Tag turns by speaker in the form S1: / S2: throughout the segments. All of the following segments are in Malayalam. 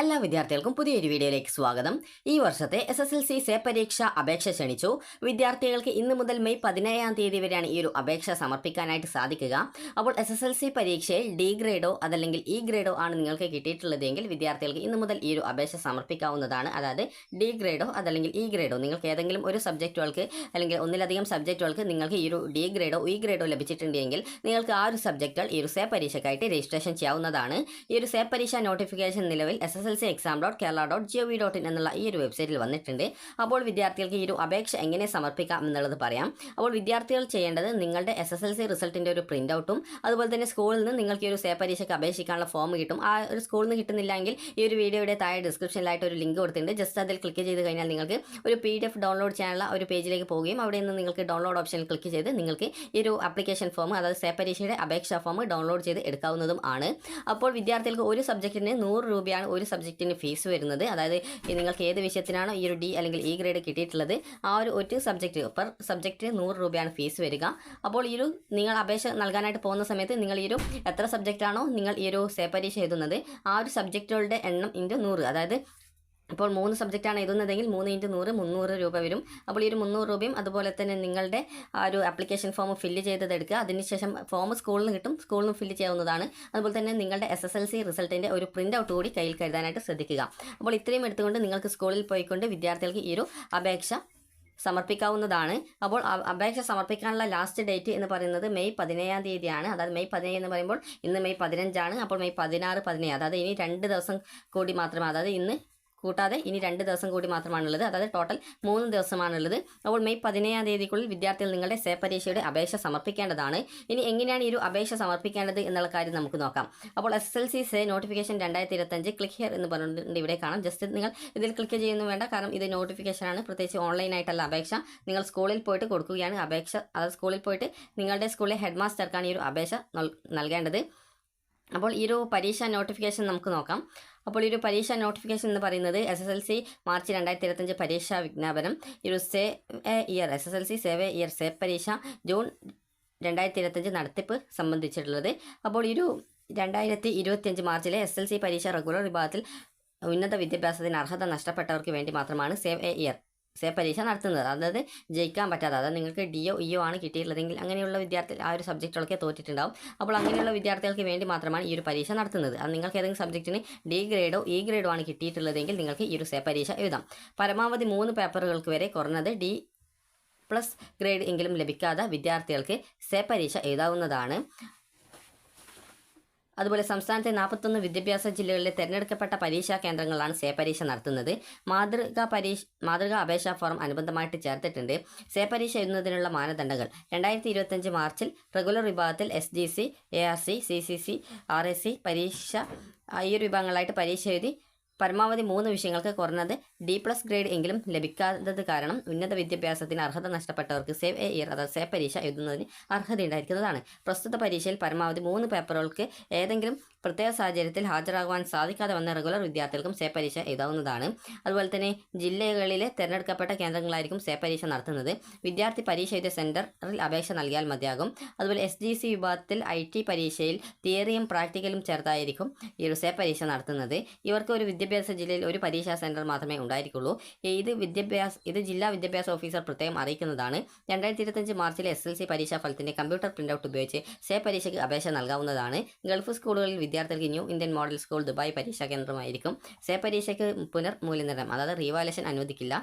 S1: എല്ലാ വിദ്യാർത്ഥികൾക്കും പുതിയൊരു വീഡിയോയിലേക്ക് സ്വാഗതം. ഈ വർഷത്തെ S S L C SAY പരീക്ഷ അപേക്ഷ ക്ഷണിച്ചു. വിദ്യാർത്ഥികൾക്ക് ഇന്ന് മുതൽ മെയ് പതിനേഴാം തീയതി വരെയാണ് ഈ ഒരു അപേക്ഷ സമർപ്പിക്കാനായിട്ട് സാധിക്കുക. അപ്പോൾ എസ് എസ് എൽ സി പരീക്ഷയിൽ ഡി ഗ്രേഡോ അതല്ലെങ്കിൽ ഇ ഗ്രേഡോ ആണ് നിങ്ങൾക്ക് കിട്ടിയിട്ടുള്ളതെങ്കിൽ വിദ്യാർത്ഥികൾക്ക് ഇന്ന് മുതൽ ഈ ഒരു അപേക്ഷ സമർപ്പിക്കാവുന്നതാണ്. അതായത് ഡി ഗ്രേഡോ അതല്ലെങ്കിൽ ഇ ഗ്രേഡോ നിങ്ങൾക്ക് ഏതെങ്കിലും ഒരു സബ്ജക്റ്റുകൾക്ക് അല്ലെങ്കിൽ ഒന്നിലധികം സബ്ജക്റ്റുകൾക്ക് നിങ്ങൾക്ക് ഈ ഒരു ഡി ഗ്രേഡോ ഇ ഗ്രേഡോ ലഭിച്ചിട്ടുണ്ടെങ്കിൽ നിങ്ങൾക്ക് ആ ഒരു സബ്ജക്റ്റുകൾ ഈ ഒരു സേ പരീക്ഷയ്ക്കായിട്ട് രജിസ്ട്രേഷൻ ചെയ്യാവുന്നതാണ്. ഈ ഒരു സേ പരീക്ഷ നോട്ടിഫിക്കേഷൻ നിലവിൽ എസ് എസ് എന്നുള്ള ഈ ഒരു വെബ്സൈറ്റിൽ വന്നിട്ടുണ്ട്. അപ്പോൾ വിദ്യാർത്ഥികൾക്ക് ഈ ഒരു അപേക്ഷ എങ്ങനെ സമർപ്പിക്കാം എന്നുള്ളത് പറയാം. അപ്പോൾ വിദ്യാർത്ഥികൾ ചെയ്യേണ്ടത് നിങ്ങളുടെ എസ് എസ് എൽ സി ഒരു പ്രിന്റ് ഔട്ടും അതുപോലെ തന്നെ സ്കൂളിൽ നിന്ന് നിങ്ങൾക്ക് ഈ ഒരു സേ പരീക്ഷയ്ക്ക് അപേക്ഷിക്കാനുള്ള ഫോം കിട്ടും. ആ ഒരു സ്കൂളിൽ നിന്ന് കിട്ടുന്നില്ലെങ്കിൽ ഈ ഒരു വീഡിയോയുടെ താഴെ ഡിസ്ക്രിപ്ഷനിലായിട്ട് ഒരു ലിങ്ക് കൊടുത്തിട്ടുണ്ട്. ജസ്റ്റ് അതിൽ ക്ലിക്ക് ചെയ്ത് കഴിഞ്ഞാൽ നിങ്ങൾക്ക് ഒരു പി ഡി എഫ് ഡൗൺലോഡ് ചെയ്യാനുള്ള ഒരു പേജിലേക്ക് പോവുകയും അവിടെ നിന്ന് നിങ്ങൾക്ക് ഡൗൺലോഡ് ഓപ്ഷനിൽ ക്ലിക്ക് ചെയ്ത് നിങ്ങൾക്ക് ഈ ഒരു അപ്ലിക്കേഷൻ ഫോം അതായത് സേ പരീക്ഷയുടെ അപേക്ഷാ ഫോം ഡൗൺലോഡ് ചെയ്ത് എടുക്കാവുന്നതും ആണ്. അപ്പോൾ വിദ്യാർത്ഥികൾക്ക് ഒരു സബ്ജക്റ്റിന് നൂറ് രൂപയാണ് ഒരു സബ്ജക്റ്റിന് ഫീസ് വരുന്നത്. അതായത് നിങ്ങൾക്ക് ഏത് വിഷയത്തിനാണോ ഈ ഒരു ഡി അല്ലെങ്കിൽ ഇ ഗ്രേഡ് കിട്ടിയിട്ടുള്ളത് ആ ഒരു ഒരു സബ്ജക്റ്റ് പെർ സബ്ജക്റ്റിന് നൂറ് രൂപയാണ് ഫീസ് വരിക. അപ്പോൾ ഈ ഒരു നിങ്ങൾ അപേക്ഷ നൽകാനായിട്ട് പോകുന്ന സമയത്ത് നിങ്ങൾ ഈ ഒരു എത്ര സബ്ജക്റ്റാണോ നിങ്ങൾ ഈ ഒരു സേ പരീക്ഷ എഴുതുന്നത് ആ ഒരു സബ്ജക്റ്റുകളുടെ എണ്ണം ഇന്റു നൂറ്. അതായത് ഇപ്പോൾ മൂന്ന് സബ്ജക്റ്റാണ് എഴുതുന്നതെങ്കിൽ മൂന്ന് ഇന്റു നൂറ് മുന്നൂറ് രൂപ വരും. അപ്പോൾ ഈ ഒരു മുന്നൂറ് രൂപയും അതുപോലെ തന്നെ നിങ്ങളുടെ ആ ഒരു ആപ്ലിക്കേഷൻ ഫോം ഫില്ല് ചെയ്തത് എടുക്കുക. അതിനുശേഷം ഫോം സ്കൂളിൽ നിന്ന് കിട്ടും. സ്കൂളിൽ നിന്ന് ഫില്ല് ചെയ്യാവുന്നതാണ്. അതുപോലെ തന്നെ നിങ്ങളുടെ എസ് എസ് എൽ സി റിസൾട്ടിന്റെ ഒരു പ്രിന്റ് ഔട്ട് കൂടി കയ്യിൽ കരുതാനായിട്ട് ശ്രദ്ധിക്കുക. അപ്പോൾ ഇത്രയും എടുത്തുകൊണ്ട് നിങ്ങൾക്ക് സ്കൂളിൽ പോയിക്കൊണ്ട് വിദ്യാർത്ഥികൾക്ക് ഈ ഒരു അപേക്ഷ സമർപ്പിക്കാവുന്നതാണ്. അപ്പോൾ അപേക്ഷ സമർപ്പിക്കാനുള്ള ലാസ്റ്റ് ഡേറ്റ് എന്ന് പറയുന്നത് മെയ് പതിനേഴാം തീയതിയാണ്. അതായത് മെയ് പതിനേഴ് എന്ന് പറയുമ്പോൾ ഇന്ന് മെയ് പതിനഞ്ചാണ്. അപ്പോൾ മെയ് പതിനാറ് പതിനേഴ്. അതായത് ഇനി രണ്ട് ദിവസം കൂടി മാത്രമേ അതായത് ഇന്ന് കൂട്ടാതെ ഇനി രണ്ട് ദിവസം കൂടി മാത്രമാണുള്ളത്. അതായത് ടോട്ടൽ മൂന്ന് ദിവസമാണുള്ളത്. അപ്പോൾ മെയ് പതിനേഴാം തീയതിക്കുള്ളിൽ വിദ്യാർത്ഥികൾ നിങ്ങളുടെ സേ പരീക്ഷയുടെ അപേക്ഷ സമർപ്പിക്കേണ്ടതാണ്. ഇനി എങ്ങനെയാണ് ഈ ഒരു അപേക്ഷ സമർപ്പിക്കേണ്ടത് എന്നുള്ള കാര്യം നമുക്ക് നോക്കാം. അപ്പോൾ S L C SAY notification രണ്ടായിരത്തി ഇരുപത്തഞ്ച് ക്ലിക്ക് ഹിയർ എന്ന് പറഞ്ഞിട്ടുണ്ട് ഇവിടെ കാണാം. ജസ്റ്റ് നിങ്ങൾ ഇതിൽ ക്ലിക്ക് ചെയ്യുന്നു വേണ്ട. കാരണം ഇത് നോട്ടിഫിക്കേഷനാണ് പ്രത്യേകിച്ച് ഓൺലൈനായിട്ടല്ല അപേക്ഷ നിങ്ങൾ സ്കൂളിൽ പോയിട്ട് കൊടുക്കുകയാണ്. അപേക്ഷ അത് സ്കൂളിൽ പോയിട്ട് നിങ്ങളുടെ സ്കൂളിലെ ഹെഡ് മാസ്റ്റർക്കാണ് ഈ ഒരു അപേക്ഷ നൽ- നൽകേണ്ടത്. അപ്പോൾ ഈ ഒരു പരീക്ഷ നോട്ടിഫിക്കേഷൻ നമുക്ക് നോക്കാം. അപ്പോൾ ഈ ഒരു പരീക്ഷ നോട്ടിഫിക്കേഷൻ എന്ന് പറയുന്നത് S S L C March രണ്ടായിരത്തി ഇരുപത്തഞ്ച് പരീക്ഷാ വിജ്ഞാപനം. ഈ ഒരു say year S S L C say year say പരീക്ഷ ജൂൺ രണ്ടായിരത്തി ഇരുപത്തഞ്ച് നടത്തിപ്പ് സംബന്ധിച്ചിട്ടുള്ളത്. അപ്പോൾ ഈ ഒരു രണ്ടായിരത്തി ഇരുപത്തിയഞ്ച് മാർച്ചിലെ എസ് എൽ സി പരീക്ഷ റെഗുലർ വിഭാഗത്തിൽ ഉന്നത വിദ്യാഭ്യാസത്തിന് അർഹത നഷ്ടപ്പെട്ടവർക്ക് വേണ്ടി മാത്രമാണ് സേവ് എ ഇയർ സേ പരീക്ഷ നടത്തുന്നത്. അതായത് ജയിക്കാൻ പറ്റാതെ. അതായത് നിങ്ങൾക്ക് ഡിഒ ഇഒ ആണ് കിട്ടിയിട്ടുള്ളതെങ്കിൽ അങ്ങനെയുള്ള വിദ്യാർത്ഥി ആ ഒരു സബ്ജക്റ്റുകളൊക്കെ തോറ്റിട്ടുണ്ടാവും. അപ്പോൾ അങ്ങനെയുള്ള വിദ്യാർത്ഥികൾക്ക് വേണ്ടി മാത്രമാണ് ഈ ഒരു പരീക്ഷ നടത്തുന്നത്. അത് നിങ്ങൾക്ക് ഏതെങ്കിലും സബ്ജക്റ്റിന് ഡി ഗ്രേഡോ ഇ ഗ്രേഡോ ആണ് കിട്ടിയിട്ടുള്ളതെങ്കിൽ നിങ്ങൾക്ക് ഈ ഒരു സേ പരീക്ഷ എഴുതാം. പരമാവധി മൂന്ന് പേപ്പറുകൾക്ക് വരെ കുറഞ്ഞത് ഡി പ്ലസ് ഗ്രേഡ് എങ്കിലും ലഭിക്കാത്ത വിദ്യാർത്ഥികൾക്ക് സേ പരീക്ഷ എഴുതാവുന്നതാണ്. അതുപോലെ സംസ്ഥാനത്തെ നാൽപ്പത്തൊന്ന് വിദ്യാഭ്യാസ ജില്ലകളിലെ തെരഞ്ഞെടുക്കപ്പെട്ട പരീക്ഷാ കേന്ദ്രങ്ങളാണ് സേ പരീക്ഷ നടത്തുന്നത്. മാതൃകാ പരീക്ഷ മാതൃകാ അപേക്ഷാ ഫോറം അനുബന്ധമായിട്ട് ചേർത്തിട്ടുണ്ട്. സേ പരീക്ഷ എഴുതുന്നതിനുള്ള മാനദണ്ഡങ്ങൾ രണ്ടായിരത്തി ഇരുപത്തഞ്ച് മാർച്ചിൽ റെഗുലർ വിഭാഗത്തിൽ S D C A R C C C C R S C പരീക്ഷ ഈ ഒരു വിഭാഗങ്ങളായിട്ട് പരീക്ഷ എഴുതി പരമാവധി മൂന്ന് വിഷയങ്ങൾക്ക് കുറഞ്ഞത് ഡി പ്ലസ് ഗ്രേഡ് എങ്കിലും ലഭിക്കാത്തത് കാരണം ഉന്നത വിദ്യാഭ്യാസത്തിന് അർഹത നഷ്ടപ്പെട്ടവർക്ക് സേവ് എ ഇയർ അതായത് സേവ് പരീക്ഷ എഴുതുന്നതിന് അർഹതയുണ്ടായിരിക്കുന്നതാണ് പ്രസ്തുത പരീക്ഷയിൽ പരമാവധി മൂന്ന് പേപ്പറുകൾക്ക് ഏതെങ്കിലും പ്രത്യേക സാഹചര്യത്തിൽ ഹാജരാകുവാൻ സാധിക്കാതെ വന്ന റെഗുലർ വിദ്യാർത്ഥികൾക്കും സേ പരീക്ഷ എഴുതാവുന്നതാണ്. അതുപോലെ തന്നെ ജില്ലകളിലെ തിരഞ്ഞെടുക്കപ്പെട്ട കേന്ദ്രങ്ങളായിരിക്കും സേ പരീക്ഷ നടത്തുന്നത്. വിദ്യാർത്ഥി പരീക്ഷ എഴുതിയ സെന്ററിൽ അപേക്ഷ നൽകിയാൽ മതിയാകും. അതുപോലെ എസ് ജി സി വിഭാഗത്തിൽ ഐ ടി പരീക്ഷയിൽ തിയറിയും പ്രാക്ടിക്കലും ചേർത്തായിരിക്കും ഈ ഒരു സേ പരീക്ഷ നടത്തുന്നത്. ഇവർക്ക് ഒരു വിദ്യാഭ്യാസ ജില്ലയിൽ ഒരു പരീക്ഷാ സെന്റർ മാത്രമേ ഉണ്ടായിരിക്കുള്ളൂ. ഇത് വിദ്യാഭ്യാസ ഇത് ജില്ലാ വിദ്യാഭ്യാസ ഓഫീസർ പ്രത്യേകം അറിയിക്കുന്നതാണ്. രണ്ടായിരത്തി മാർച്ചിലെ എസ് എൽ സി പരീക്ഷാ ഫലത്തിന്റെ കമ്പ്യൂട്ടർ പ്രിന്റ് ഉപയോഗിച്ച് സേ പരീക്ഷയ്ക്ക് അപേക്ഷ നൽകാവുന്നതാണ്. ഗൾഫ് സ്കൂളുകളിൽ വിദ്യാർത്ഥികൾക്ക് New Indian Model School Dubai പരീക്ഷാ കേന്ദ്രമായിരിക്കും. സേ പരീക്ഷയ്ക്ക് പുനർമൂല്യനിർണയം അതായത് റീവാലേഷൻ അനുവദിക്കില്ല.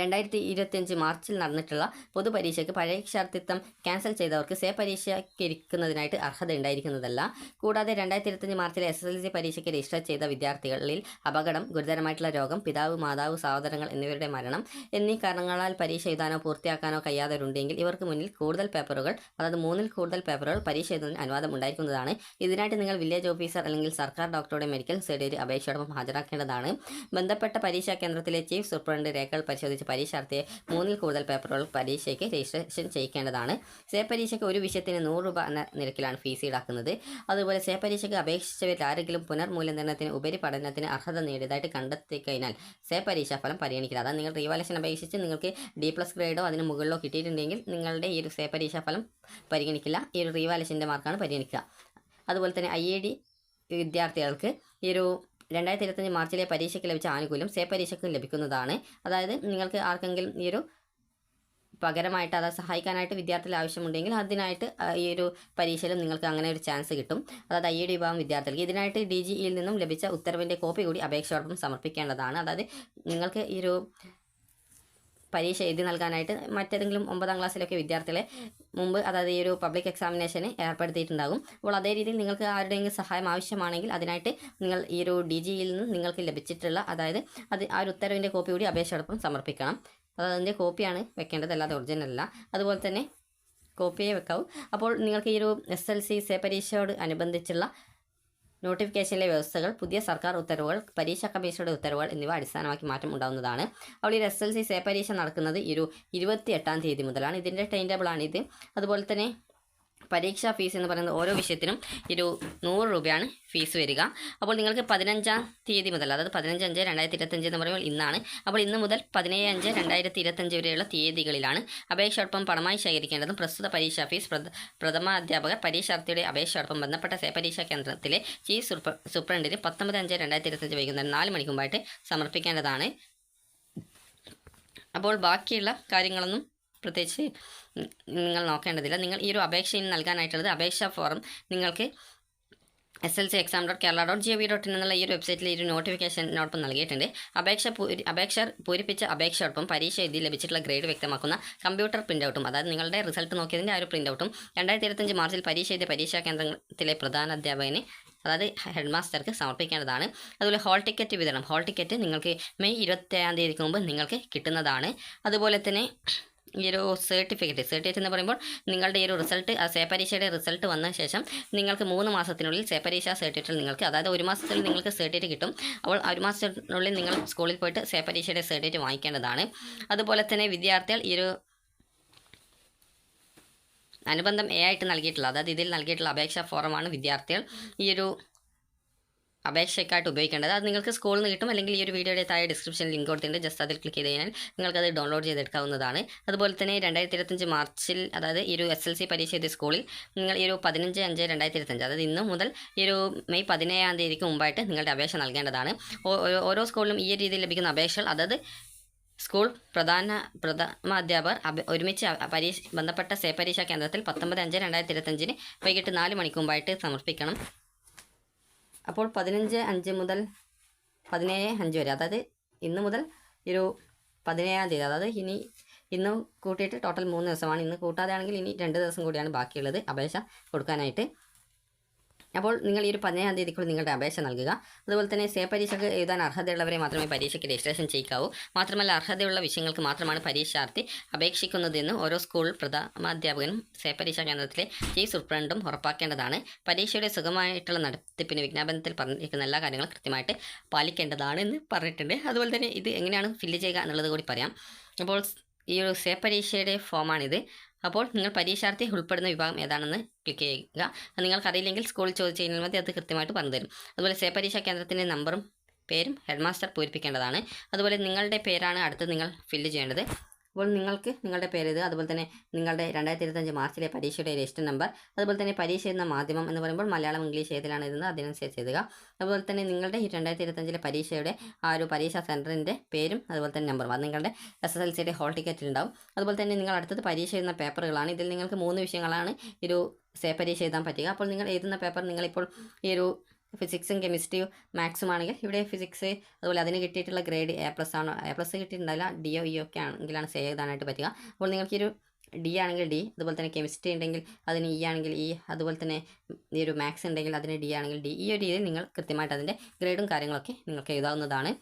S1: രണ്ടായിരത്തി ഇരുപത്തിയഞ്ച് മാർച്ചിൽ നടന്നിട്ടുള്ള പൊതുപരീക്ഷയ്ക്ക് പരീക്ഷാർത്ഥിത്വം ക്യാൻസൽ ചെയ്തവർക്ക് സേ പരീക്ഷയ്ക്കിരിക്കുന്നതിനായിട്ട് അർഹത ഉണ്ടായിരിക്കുന്നതല്ല. കൂടാതെ രണ്ടായിരത്തി ഇരുപത്തിയഞ്ച് മാർച്ചിലെ എസ് എസ് എൽ സി പരീക്ഷയ്ക്ക് രജിസ്റ്റർ ചെയ്ത വിദ്യാർത്ഥികളിൽ അപകടം ഗുരുതരമായിട്ടുള്ള രോഗം പിതാവ് മാതാവ് സഹോദരങ്ങൾ എന്നിവരുടെ മരണം എന്നീ കാരണങ്ങളാൽ പരീക്ഷ എഴുതാനോ പൂർത്തിയാക്കാനോ കഴിയാത്തവരുണ്ടെങ്കിൽ ഇവർക്ക് മുന്നിൽ കൂടുതൽ പേപ്പറുകൾ അതായത് മൂന്നിൽ കൂടുതൽ പേപ്പറുകൾ പരീക്ഷ എഴുതുന്നതിന് അനുവാദം ഉണ്ടായിരിക്കുന്നതാണ്. ഇതിനായിട്ട് നിങ്ങൾ വില്ലേജ് ഓഫീസർ അല്ലെങ്കിൽ സർക്കാർ ഡോക്ടറുടെ മെഡിക്കൽ സർട്ടിഫിക്കറ്റ് അപേക്ഷയോടൊപ്പം ഹാജരാക്കേണ്ടതാണ്. ബന്ധപ്പെട്ട പരീക്ഷാ കേന്ദ്രത്തിലെ ചീഫ് സൂപ്രണ്ട് രേഖകൾ പരിശോധിച്ച് പരീക്ഷാർത്ഥിയെ മൂന്നിൽ കൂടുതൽ പേപ്പറുകൾ പരീക്ഷയ്ക്ക് രജിസ്ട്രേഷൻ ചെയ്യിക്കേണ്ടതാണ്. സേ പരീക്ഷയ്ക്ക് ഒരു വിഷയത്തിന് നൂറ് രൂപ എന്ന നിരക്കിലാണ് ഫീസ് ഈടാക്കുന്നത്. അതുപോലെ സേ പരീക്ഷയ്ക്ക് അപേക്ഷിച്ചവരിൽ ആരെങ്കിലും പുനർമൂല്യനിർണയത്തിന് ഉപരിപഠനത്തിന് അർഹത നേടിയതായിട്ട് കണ്ടെത്തി കഴിഞ്ഞാൽ സേ പരീക്ഷാ ഫലം പരിഗണിക്കില്ല. അതായത് നിങ്ങൾ റീവാലേഷൻ അപേക്ഷിച്ച് നിങ്ങൾക്ക് ഡി പ്ലസ് ഗ്രേഡോ അതിന് മുകളിലോ കിട്ടിയിട്ടുണ്ടെങ്കിൽ നിങ്ങളുടെ ഈ ഒരു സേ പരീക്ഷാ ഫലം പരിഗണിക്കില്ല. ഈ ഒരു റീവാലേഷന്റെ മാർക്കാണ് പരിഗണിക്കുക. അതുപോലെ തന്നെ ഐ ഐ ഡി വിദ്യാർത്ഥികൾക്ക് ഈ ഒരു രണ്ടായിരത്തി ഇരുപത്തഞ്ച് മാർച്ചിലെ പരീക്ഷയ്ക്ക് ലഭിച്ച ആനുകൂല്യം സേ പരീക്ഷയ്ക്ക് ലഭിക്കുന്നതാണ്. അതായത് നിങ്ങൾക്ക് ആർക്കെങ്കിലും ഈ ഒരു പകരമായിട്ട് അതായത് സഹായിക്കാനായിട്ട് വിദ്യാർത്ഥികൾ ആവശ്യമുണ്ടെങ്കിൽ അതിനായിട്ട് ഈ ഒരു പരീക്ഷയിലും നിങ്ങൾക്ക് അങ്ങനെ ഒരു ചാൻസ് കിട്ടും. അതായത് ഐ ഡി വിഭാഗം വിദ്യാർത്ഥികൾക്ക് ഇതിനായിട്ട് ഡി ജിയിൽ നിന്നും ലഭിച്ച ഉത്തരവിന്റെ കോപ്പി കൂടി അപേക്ഷയോടൊപ്പം സമർപ്പിക്കേണ്ടതാണ്. അതായത് നിങ്ങൾക്ക് ഈ ഒരു പരീക്ഷ എഴുതി നൽകാനായിട്ട് മറ്റേതെങ്കിലും ഒമ്പതാം ക്ലാസ്സിലൊക്കെ വിദ്യാർത്ഥികളെ മുമ്പ് അതായത് ഈ ഒരു പബ്ലിക് എക്സാമിനേഷന് ഏർപ്പെടുത്തിയിട്ടുണ്ടാകും. അപ്പോൾ അതേ രീതിയിൽ നിങ്ങൾക്ക് ആരുടെയെങ്കിലും സഹായം ആവശ്യമാണെങ്കിൽ അതിനായിട്ട് നിങ്ങൾ ഈ ഒരു ഡി ജിയിൽ നിന്ന് നിങ്ങൾക്ക് ലഭിച്ചിട്ടുള്ള അതായത് അത് ആ ഒരു ഉത്തരവിന്റെ കോപ്പി കൂടി അപേക്ഷയോടൊപ്പം സമർപ്പിക്കണം. അത് അതിന്റെ കോപ്പിയാണ് വെക്കേണ്ടത് അല്ലാതെ ഒറിജിനൽ അല്ല. അതുപോലെ തന്നെ കോപ്പിയെ വെക്കാവൂ. അപ്പോൾ നിങ്ങൾക്ക് ഈ ഒരു എസ് എൽ സി സേ പരീക്ഷയോട് അനുബന്ധിച്ചുള്ള നോട്ടിഫിക്കേഷനിലെ വ്യവസ്ഥകൾ പുതിയ സർക്കാർ ഉത്തരവുകൾ പരീക്ഷാ കമ്മീഷനുടെ ഉത്തരവുകൾ എന്നിവ അടിസ്ഥാനമാക്കി മാറ്റം ഉണ്ടാവുന്നതാണ്. അപ്പോൾ ഈ എസ് എൽ സി സേ പരീക്ഷ നടക്കുന്നത് ഈ ഒരു ഇരുപത്തി എട്ടാം തീയതി മുതലാണ്. ഇതിന്റെ ടൈം ടേബിളാണിത്. അതുപോലെ തന്നെ പരീക്ഷാ ഫീസ് എന്ന് പറയുന്നത് ഓരോ വിഷയത്തിനും ഒരു നൂറ് രൂപയാണ് ഫീസ് വരിക. അപ്പോൾ നിങ്ങൾക്ക് പതിനഞ്ചാം തീയതി മുതൽ അതായത് പതിനഞ്ച് അഞ്ച് രണ്ടായിരത്തി ഇരുപത്തഞ്ച് എന്ന് പറയുമ്പോൾ ഇന്നാണ്. അപ്പോൾ ഇന്ന് മുതൽ പതിനേഴ് അഞ്ച് രണ്ടായിരത്തി ഇരുപത്തഞ്ച് വരെയുള്ള തീയതികളിലാണ് അപേക്ഷയോടൊപ്പം പണമായി ശേഖരിക്കേണ്ടതും പ്രസ്തുത പരീക്ഷാ ഫീസ് പ്രഥ പ്രഥമ അധ്യാപകർ പരീക്ഷാർത്ഥിയുടെ അപേക്ഷയോടൊപ്പം ബന്ധപ്പെട്ട പരീക്ഷാ കേന്ദ്രത്തിലെ ചീഫ് സൂപ്പർ സൂപ്രണ്ടിന് പത്തൊമ്പത് അഞ്ച് രണ്ടായിരത്തി ഇരുപത്തഞ്ച് വൈകുന്നേരം നാല് മണിക്ക് മുമ്പായിട്ട് സമർപ്പിക്കേണ്ടതാണ്. അപ്പോൾ ബാക്കിയുള്ള കാര്യങ്ങളൊന്നും പ്രത്യേകിച്ച് നിങ്ങൾ നോക്കേണ്ടതില്ല. നിങ്ങൾ ഈ ഒരു അപേക്ഷ ഇനി നൽകാനായിട്ടുള്ളത് അപേക്ഷാ ഫോറം നിങ്ങൾക്ക് S L C exam dot Kerala dot G V dot in എന്നുള്ള ഈ ഒരു വെബ്സൈറ്റിൽ ഈ ഒരു നോട്ടിഫിക്കേഷനോടൊപ്പം നൽകിയിട്ടുണ്ട്. അപേക്ഷ അപേക്ഷ പൂരിപ്പിച്ച അപേക്ഷയോടൊപ്പം പരീക്ഷ എഴുതി ലഭിച്ചിട്ടുള്ള ഗ്രേഡ് വ്യക്തമാക്കുന്ന കമ്പ്യൂട്ടർ പ്രിന്റ് ഔട്ടും അതായത് നിങ്ങളുടെ റിസൾട്ട് നോക്കിയതിന്റെ ആ ഒരു പ്രിന്റ് ഔട്ടും രണ്ടായിരത്തി ഇരുപത്തഞ്ച് മാർച്ചിൽ പരീക്ഷ എഴുതിയ പരീക്ഷാ കേന്ദ്രത്തിലെ പ്രധാന അധ്യാപകന് അതായത് ഹെഡ് മാസ്റ്റർക്ക് സമർപ്പിക്കേണ്ടതാണ്. അതുപോലെ ഹോൾ ടിക്കറ്റ് വിതരണം. ഹോൾ ടിക്കറ്റ് നിങ്ങൾക്ക് മെയ് ഇരുപത്തേഴാം തീയതിക്ക് മുമ്പ് നിങ്ങൾക്ക് കിട്ടുന്നതാണ്. അതുപോലെ തന്നെ ഈ ഒരു സർട്ടിഫിക്കറ്റ് സർട്ടിഫിക്കറ്റ് എന്ന് പറയുമ്പോൾ നിങ്ങളുടെ ഈ ഒരു റിസൾട്ട് ആ സേ പരീക്ഷയുടെ റിസൾട്ട് വന്ന ശേഷം നിങ്ങൾക്ക് മൂന്ന് മാസത്തിനുള്ളിൽ സേ പരീക്ഷ സർട്ടിഫിക്കറ്റ് നിങ്ങൾക്ക് അതായത് ഒരു മാസത്തിൽ നിങ്ങൾക്ക് സർട്ടിഫിക്കറ്റ് കിട്ടും. അപ്പോൾ ഒരു മാസത്തിനുള്ളിൽ നിങ്ങൾ സ്കൂളിൽ പോയിട്ട് സേ പരീക്ഷയുടെ സർട്ടിഫിക്കറ്റ് വാങ്ങിക്കേണ്ടതാണ്. അതുപോലെ തന്നെ വിദ്യാർത്ഥികൾ ഈ ഒരു അനുബന്ധം എ ആയിട്ട് നൽകിയിട്ടുള്ള അതായത് ഇതിൽ നൽകിയിട്ടുള്ള അപേക്ഷാ ഫോറമാണ് വിദ്യാർത്ഥികൾ ഈ ഒരു അപേക്ഷയ്ക്കായിട്ട് ഉപയോഗിക്കേണ്ടത്. അത് നിങ്ങൾക്ക് സ്കൂളിൽ നിന്ന് കിട്ടും. അല്ലെങ്കിൽ ഈ ഒരു വീഡിയോയുടെ താഴെ ഡിസ്ക്രിപ്ഷനിൽ ലിങ്ക് കൊടുത്തിട്ടുണ്ട്. ജസ്റ്റ് അതിൽ ക്ലിക്ക് ചെയ്ത് കഴിഞ്ഞാൽ നിങ്ങൾക്കത് ഡൗൺലോഡ് ചെയ്തെടുക്കാവുന്നതാണ്. അതുപോലെ തന്നെ രണ്ടായിരത്തി ഇരുപത്തഞ്ച് മാർച്ചിൽ അതായത് ഈ ഒരു എസ് എൽ സി പരീക്ഷ എഴുതിയ സ്കൂളിൽ നിങ്ങൾ ഈ ഒരു പതിനഞ്ച് അഞ്ച് രണ്ടായിരത്തി ഇരുപത്തഞ്ച് അതായത് ഇന്ന് മുതൽ ഈ ഒരു മെയ് പതിനേഴാം തീയതിക്ക് മുമ്പായിട്ട് നിങ്ങളുടെ അപേക്ഷ നൽകേണ്ടതാണ്. ഓരോ- സ്കൂളിലും ഈ രീതിയിൽ ലഭിക്കുന്ന അപേക്ഷകൾ അതായത് സ്കൂൾ പ്രധാന പ്രഥമ അധ്യാപകർ ഒരുമിച്ച് പരീക്ഷ ബന്ധപ്പെട്ട സേ പരീക്ഷാ കേന്ദ്രത്തിൽ പത്തൊമ്പത് അഞ്ച് രണ്ടായിരത്തി ഇരുപത്തഞ്ചിന് വൈകിട്ട് നാല് മണിക്ക് മുമ്പായിട്ട് സമർപ്പിക്കണം. അപ്പോൾ പതിനഞ്ച് അഞ്ച് മുതൽ പതിനേഴ് അഞ്ച് വരെ. അതായത് ഇന്ന് മുതൽ ഒരു പതിനേഴാം തീയതി. അതായത് ഇനി ഇന്ന് കൂട്ടിയിട്ട് ടോട്ടൽ മൂന്ന് ദിവസമാണ്. ഇന്ന് കൂട്ടാതെ ആണെങ്കിൽ ഇനി രണ്ട് ദിവസം കൂടിയാണ് ബാക്കിയുള്ളത് അപേക്ഷ കൊടുക്കാനായിട്ട്. അപ്പോൾ നിങ്ങൾ ഈ ഒരു പതിനേഴാം തീയതിക്കുള്ളിൽ നിങ്ങളുടെ അപേക്ഷ നൽകുക. അതുപോലെ തന്നെ സേ പരീക്ഷയ്ക്ക് എഴുതാൻ അർഹതയുള്ളവരെ മാത്രമേ പരീക്ഷയ്ക്ക് രജിസ്ട്രേഷൻ ചെയ്യിക്കാവൂ. മാത്രമല്ല അർഹതയുള്ള വിഷയങ്ങൾക്ക് മാത്രമാണ് പരീക്ഷാർത്ഥി അപേക്ഷിക്കുന്നതെന്ന് ഓരോ സ്കൂൾ പ്രഥമാധ്യാപകനും സേ പരീക്ഷാ കേന്ദ്രത്തിലെ ചീഫ് സൂപ്രണ്ടും ഉറപ്പാക്കേണ്ടതാണ്. പരീക്ഷയുടെ സുഖമായിട്ടുള്ള നടത്തിപ്പിന് വിജ്ഞാപനത്തിൽ പറഞ്ഞിരിക്കുന്ന എല്ലാ കാര്യങ്ങളും കൃത്യമായിട്ട് പാലിക്കേണ്ടതാണ് എന്ന് പറഞ്ഞിട്ടുണ്ട്. അതുപോലെ തന്നെ ഇത് എങ്ങനെയാണ് ഫില്ല് ചെയ്യുക എന്നുള്ളത് കൂടി പറയാം. അപ്പോൾ ഈ ഒരു സേ പരീക്ഷയുടെ ഫോമാണിത്. അപ്പോൾ നിങ്ങൾ പരീക്ഷാർത്ഥി ഉൾപ്പെടുന്ന വിഭാഗം ഏതാണെന്ന് ക്ലിക്ക് ചെയ്യുക. നിങ്ങൾക്കറിയില്ലെങ്കിൽ സ്കൂളിൽ ചോദിച്ചു കഴിഞ്ഞാൽ മതി അത് കൃത്യമായിട്ട് പറഞ്ഞു തരും അതുപോലെ സേ പരീക്ഷാ കേന്ദ്രത്തിന്റെ നമ്പറും പേരും ഹെഡ്മാസ്റ്റർ പൂരിപ്പിക്കേണ്ടതാണ്. അതുപോലെ നിങ്ങളുടെ പേരാണ് അടുത്ത് നിങ്ങൾ ഫില്ല് ചെയ്യേണ്ടത്. അപ്പോൾ നിങ്ങൾക്ക് നിങ്ങളുടെ പേര് ഇത് അതുപോലെ തന്നെ നിങ്ങളുടെ രണ്ടായിരത്തി ഇരുപത്തഞ്ച് മാർച്ചിലെ പരീക്ഷയുടെ രജിസ്റ്റർ നമ്പർ അതുപോലെ തന്നെ പരീക്ഷ എന്ന മാധ്യമം എന്ന് പറയുമ്പോൾ മലയാളം ഇംഗ്ലീഷ് ഏതിലാണ് എഴുതുന്നത് അതിനനുസരിച്ച് എഴുതുക. അതുപോലെ തന്നെ നിങ്ങളുടെ ഈ രണ്ടായിരത്തി ഇരുപത്തഞ്ചിലെ പരീക്ഷയുടെ ആ ഒരു പരീക്ഷാ സെന്ററിന്റെ പേരും അതുപോലെ തന്നെ നമ്പറും. അത് നിങ്ങളുടെ എസ് എസ് എൽ സിയുടെ ഹോൾ ടിക്കറ്റിൽ ഉണ്ടാവും. അതുപോലെ തന്നെ നിങ്ങൾ അടുത്തത് പരീക്ഷ എഴുതുന്ന പേപ്പറുകളാണ്. ഇതിൽ നിങ്ങൾക്ക് മൂന്ന് വിഷയങ്ങളാണ് ഒരു സേ പരീക്ഷ എഴുതാൻ പറ്റുക. അപ്പോൾ നിങ്ങൾ എഴുതുന്ന പേപ്പർ നിങ്ങളിപ്പോൾ ഈ ഒരു ഫിസിക്സും കെമിസ്ട്രിയും മാത്സും ആണെങ്കിൽ ഇവിടെ ഫിസിക്സ് അതുപോലെ അതിന് കിട്ടിയിട്ടുള്ള ഗ്രേഡ് എ പ്ലസ് ആണ്? എ പ്ലസ് കിട്ടിയിട്ടുണ്ടാവില്ല. ഡി ഒ ഇ ഒക്കെ ആണെങ്കിലാണ് സേ ചെയ്താനായിട്ട് പറ്റുക. അപ്പോൾ നിങ്ങൾക്കൊരു ഡി ആണെങ്കിൽ ഡി അതുപോലെ തന്നെ കെമിസ്ട്രി ഉണ്ടെങ്കിൽ അതിന് ഇ ആണെങ്കിൽ ഇ അതുപോലെ തന്നെ ഈ ഒരു മാത്സ് ഉണ്ടെങ്കിൽ അതിന് ഡി ആണെങ്കിൽ ഡി ഈ ഒരു രീതിയിൽ നിങ്ങൾ കൃത്യമായിട്ട് അതിന്റെ ഗ്രേഡും കാര്യങ്ങളൊക്കെ നിങ്ങൾക്ക് എഴുതാവുന്നതാണ്.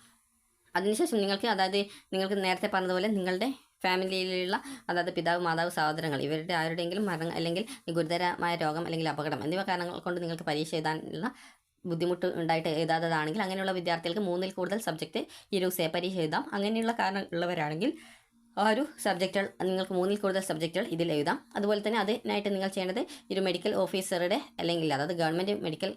S1: അതിനുശേഷം നിങ്ങൾക്ക് അതായത് നിങ്ങൾക്ക് നേരത്തെ പറഞ്ഞതുപോലെ നിങ്ങളുടെ ഫാമിലിയിലുള്ള അതായത് പിതാവ് മാതാവ് സഹോദരങ്ങൾ ഇവരുടെ ആരുടെയെങ്കിലും മരണം അല്ലെങ്കിൽ ഗുരുതരമായ രോഗം അല്ലെങ്കിൽ അപകടം എന്നിവ കാരണങ്ങൾ കൊണ്ട് നിങ്ങൾക്ക് പരീക്ഷ എഴുതാനുള്ള ബുദ്ധിമുട്ട് ഉണ്ടായിട്ട് എഴുതാത്തതാണെങ്കിൽ അങ്ങനെയുള്ള വിദ്യാർത്ഥികൾക്ക് മൂന്നിൽ കൂടുതൽ സബ്ജക്റ്റ് ഈ ഒരു സേ പരീക്ഷ എഴുതാം. അങ്ങനെയുള്ള കാരണം ഉള്ളവരാണെങ്കിൽ ആ ഒരു സബ്ജക്റ്റുകൾ നിങ്ങൾക്ക് മൂന്നിൽ കൂടുതൽ സബ്ജക്റ്റുകൾ ഇതിൽ എഴുതാം. അതുപോലെ തന്നെ അതിനായിട്ട് നിങ്ങൾ ചെയ്യേണ്ടത് ഒരു മെഡിക്കൽ ഓഫീസറുടെ അല്ലെങ്കിൽ അതായത് ഗവൺമെന്റ് മെഡിക്കൽ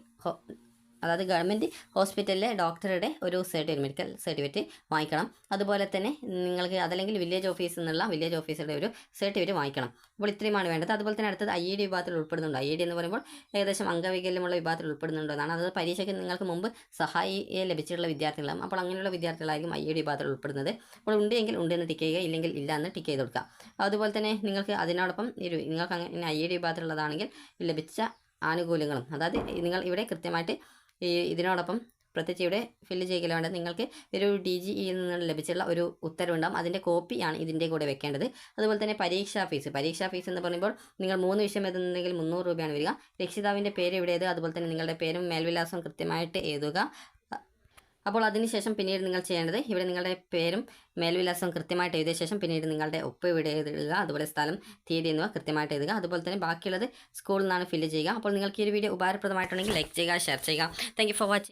S1: അതായത് ഗവൺമെന്റ് ഹോസ്പിറ്റലിലെ ഡോക്ടറുടെ ഒരു സർട്ടിഫിക്കറ്റ് മെഡിക്കൽ സർട്ടിഫിക്കറ്റ് വാങ്ങിക്കണം. അതുപോലെ തന്നെ നിങ്ങൾക്ക് അതല്ലെങ്കിൽ വില്ലേജ് ഓഫീസിൽ നിന്നുള്ള വില്ലേജ് ഓഫീസറുടെ ഒരു സർട്ടിഫിക്കറ്റ് വാങ്ങിക്കണം. അപ്പോൾ ഇത്രയുമാണ് വേണ്ടത്. അതുപോലെ തന്നെ അടുത്തത് ഐ ഇ ഡി വിഭാഗത്തിൽ ഉൾപ്പെടുന്നുണ്ട്. ഐ ഇ ഡി എന്ന് പറയുമ്പോൾ ഏകദേശം അംഗവൈകല്യമുള്ള വിഭാഗത്തിൽ ഉൾപ്പെടുന്നുണ്ടോ എന്നാണ്. അത് പരീക്ഷയ്ക്ക് നിങ്ങൾക്ക് മുമ്പ് സഹായിയെ ലഭിച്ചിട്ടുള്ള വിദ്യാർത്ഥികളാണ്. അപ്പോൾ അങ്ങനെയുള്ള വിദ്യാർത്ഥികളായിരിക്കും ഐ ഇ ഡി വിഭാഗത്തിൽ ഉൾപ്പെടുന്നത്. അപ്പോൾ ഉണ്ടെങ്കിൽ ഉണ്ടെന്ന് ടിക്ക് ചെയ്യുക ഇല്ലെങ്കിൽ ഇല്ല എന്ന് ടിക്ക് ചെയ്ത് കൊടുക്കുക. അതുപോലെ തന്നെ നിങ്ങൾക്ക് അതിനോടൊപ്പം ഒരു നിങ്ങൾക്ക് അങ്ങനെ ഐ ഇ ഡി വിഭാഗത്തിലുള്ളതാണെങ്കിൽ ലഭിച്ച ആനുകൂല്യങ്ങളും അതായത് നിങ്ങൾ ഇവിടെ കൃത്യമായിട്ട് ഈ ഇതിനോടൊപ്പം പ്രത്യേകിച്ച് ഇവിടെ ഫില്ല് ചെയ്യലുണ്ട്. നിങ്ങൾക്ക് ഒരു ഡി ജി ഇയിൽ നിന്ന് ലഭിച്ചുള്ള ഒരു ഉത്തരവുണ്ടാകും അതിന്റെ കോപ്പിയാണ് ഇതിന്റെ കൂടെ വെക്കേണ്ടത്. അതുപോലെ തന്നെ പരീക്ഷാ ഫീസ് പരീക്ഷാ ഫീസ് എന്ന് പറയുമ്പോൾ നിങ്ങൾ മൂന്ന് വിഷയം എഴുതുന്നുണ്ടെങ്കിൽ മുന്നൂറ് രൂപയാണ് വരിക. രക്ഷിതാവിന്റെ പേര് എവിടെയത് അതുപോലെ തന്നെ നിങ്ങളുടെ പേരും മേൽവിലാസവും കൃത്യമായിട്ട് എഴുതുക. അപ്പോൾ അതിനുശേഷം പിന്നീട് നിങ്ങൾ ചെയ്യേണ്ടത് ഇവിടെ നിങ്ങളുടെ പേരും മേൽവിലാസവും കൃത്യമായിട്ട് എഴുതിയ ശേഷം പിന്നീട് നിങ്ങളുടെ ഒപ്പ് ഇവിടെ എഴുതുക അതുപോലെ സ്ഥലം തീയതി എന്നിവ കൃത്യമായിട്ട് എഴുതുക. അതുപോലെ തന്നെ ബാക്കിയുള്ളത് സ്കൂളിൽ നിന്നാണ് ഫില്ല് ചെയ്യുക. അപ്പോൾ നിങ്ങൾക്ക് ഈ ഒരു വീഡിയോ ഉപകാരപ്രദമായിട്ടുണ്ടെങ്കിൽ ലൈക്ക് ചെയ്യുക ഷെയർ ചെയ്യുക. Thank for watching